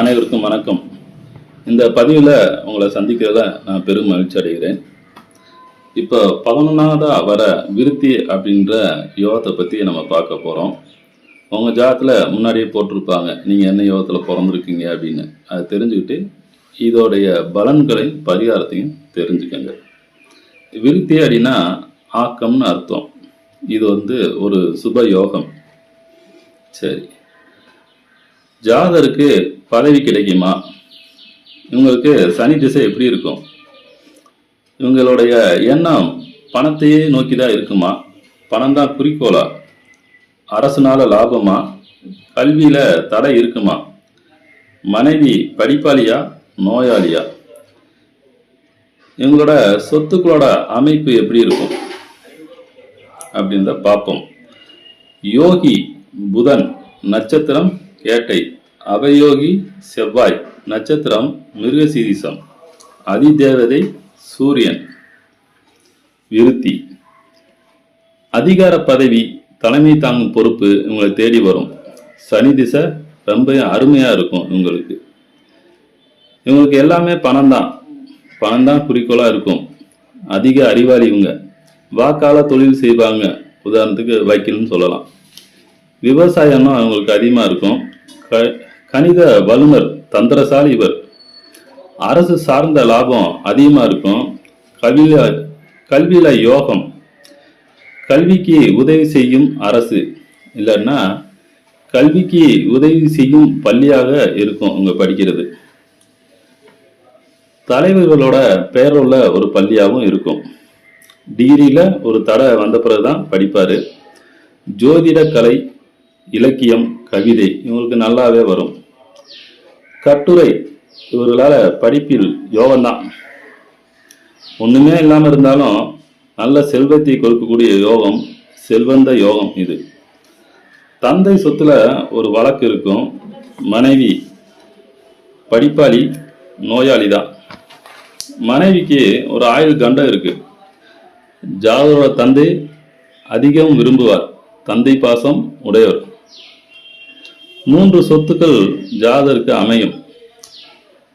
அனைவருக்கும் வணக்கம். இந்த பதிவில் உங்களை சந்திக்கிறதுல நான் பெரும் மகிழ்ச்சி அடைகிறேன். இப்போ பதினொன்றாவதா வர விருத்தி அப்படின்ற யோகத்தை பற்றி நம்ம பார்க்க போகிறோம் உங்கள் ஜாதத்தில் முன்னாடியே போட்டிருப்பாங்க. நீங்கள் என்ன யோகத்தில் பிறந்திருக்கீங்க அப்படின்னு. அதை தெரிஞ்சுக்கிட்டு இதோடைய பலன்களையும் பரிகாரத்தையும் தெரிஞ்சுக்கங்க. விருத்தி அப்படின்னா ஆக்கம்னு அர்த்தம். இது வந்து ஒரு சுப யோகம். சரி. ஜாதருக்கு பதவி கிடைக்குமா? இவங்களுக்கு சனி திசை எப்படி இருக்கும்? இவங்களுடைய எண்ணம் பணத்தையே நோக்கி தான் இருக்குமா? பணம் தான் குறிக்கோளா? அரசுனால லாபமா? கல்வியில் தடை இருக்குமா? மனைவி படிப்பாளியா? நோயாளியா? இவங்களோட சொத்துக்களோட அமைப்பு எப்படி இருக்கும்? அப்படின்றத பார்ப்போம். யோகி புதன் நட்சத்திரம் கேட்டை அவயோகி செவ்வாய் நட்சத்திரம் மிருகசீரிசம். அதிதேவதை சூரியன். விருத்தி. அதிகார பதவி தலைமை தாங்கும் பொறுப்பு இவங்களை தேடி வரும். சனி திசை ரொம்ப அருமையாக இருக்கும் இவங்களுக்கு. இவங்களுக்கு எல்லாமே பணம் தான். பணம் தான் குறிக்கோளாக இருக்கும். அதிக அறிவாளி இவங்க. வாக்கால தொழில் செய்வாங்க. உதாரணத்துக்கு வைக்கணும்னு சொல்லலாம். விவசாயம்னா அவங்களுக்கு அதிகமாக இருக்கும். க கணித வல்லுநர் தந்திரசாலி இவர். அரசு சார்ந்த லாபம் அதிகமாக இருக்கும். கல்வியில கல்வியில யோகம். கல்விக்கு உதவி செய்யும் அரசு. இல்லைன்னா கல்விக்கு உதவி செய்யும் பள்ளியாக இருக்கும் அங்கே படிக்கிறது. தலைவர்களோட பெயருள்ள ஒரு பள்ளியாகவும் இருக்கும். டிகிரியில் ஒரு தடை வந்த பிறகு தான் படிப்பார். ஜோதிட கலை இலக்கியம் கவிதை இவங்களுக்கு நல்லாவே வரும். கட்டுரை இவர்களால் படிப்பில் யோகம்தான். ஒன்றுமே இல்லாமல் இருந்தாலும் நல்ல செல்வத்தை கொடுக்கக்கூடிய யோகம் செல்வந்த யோகம் இது. தந்தை சொத்துல ஒரு வழக்கு இருக்கும். மனைவி படிப்பாளி நோயாளி தான் மனைவிக்கு ஒரு ஆயுள் கண்டம் இருக்கு. ஜாதரோட தந்தை அதிகம் விரும்புவார். தந்தை பாசம் உடையவர். மூன்று சொத்துக்கள் ஜாதருக்கு அமையும்.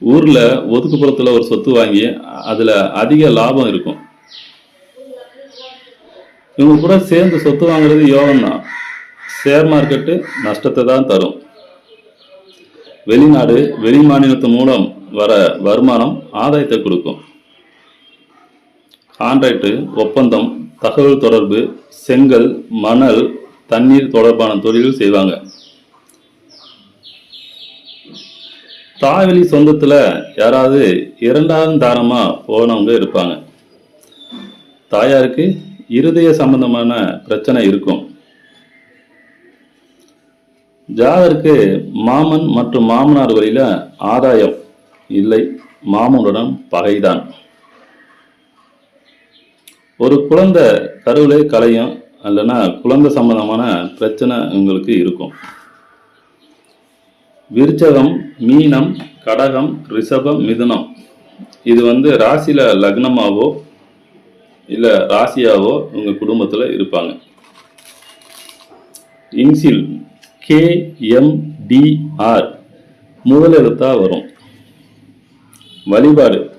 ஊரில் ஒதுக்குப்புறத்தில் ஒரு சொத்து வாங்கி அதில் அதிக லாபம் இருக்கும். இவங்க கூட சேர்ந்து சொத்து வாங்குறது யோகம் தான் ஷேர் மார்க்கெட்டு நஷ்டத்தை தான் தரும். வெளிநாடு வெளி மாநிலத்து மூலம் வர வருமானம் ஆதாயத்தை கொடுக்கும். கான்ட்ராக்டு ஒப்பந்தம் தகவல் தொடர்பு செங்கல் மணல் தண்ணீர் தொடர்பான தொழில் செய்வாங்க. தாய்வழி சொந்தத்தில் யாராவது இரண்டாவது தாரமாக போனவங்க இருப்பாங்க. தாயாருக்கு இருதய சம்பந்தமான பிரச்சனை இருக்கும். ஜாதருக்கு மாமன் மற்றும் மாமனார் வழியில் ஆதாயம் இல்லை. மாமனுடன் பகைதான். ஒரு குழந்தை கருவிலே கலையும் இல்லைன்னா குழந்தை சம்பந்தமான பிரச்சனை உங்களுக்கு இருக்கும். விருச்சகம் மீனம் கடகம் ரிஷபம் மிதுனம். இது வந்து ராசியில் லக்னமாவோ இல்லை ராசியாவோ உங்கள் குடும்பத்தில் இருப்பாங்க. இன்சில் கேஎம்டிஆர் எம் முதல் வரும். வழிபாடு.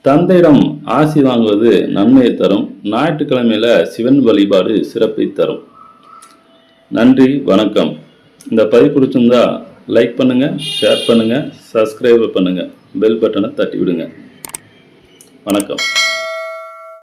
தந்தையிடம் ஆசி வாங்குவது நன்மையை தரும். ஞாயிற்றுக்கிழமையில சிவன் வழிபாடு சிறப்பை தரும். நன்றி வணக்கம். இந்த பதிவு பிடிச்சிருந்தா லைக் பண்ணுங்க ஷேர் பண்ணுங்க சப்ஸ்கிரைப் பண்ணுங்க பெல் பட்டனை தட்டி விடுங்க வணக்கம்.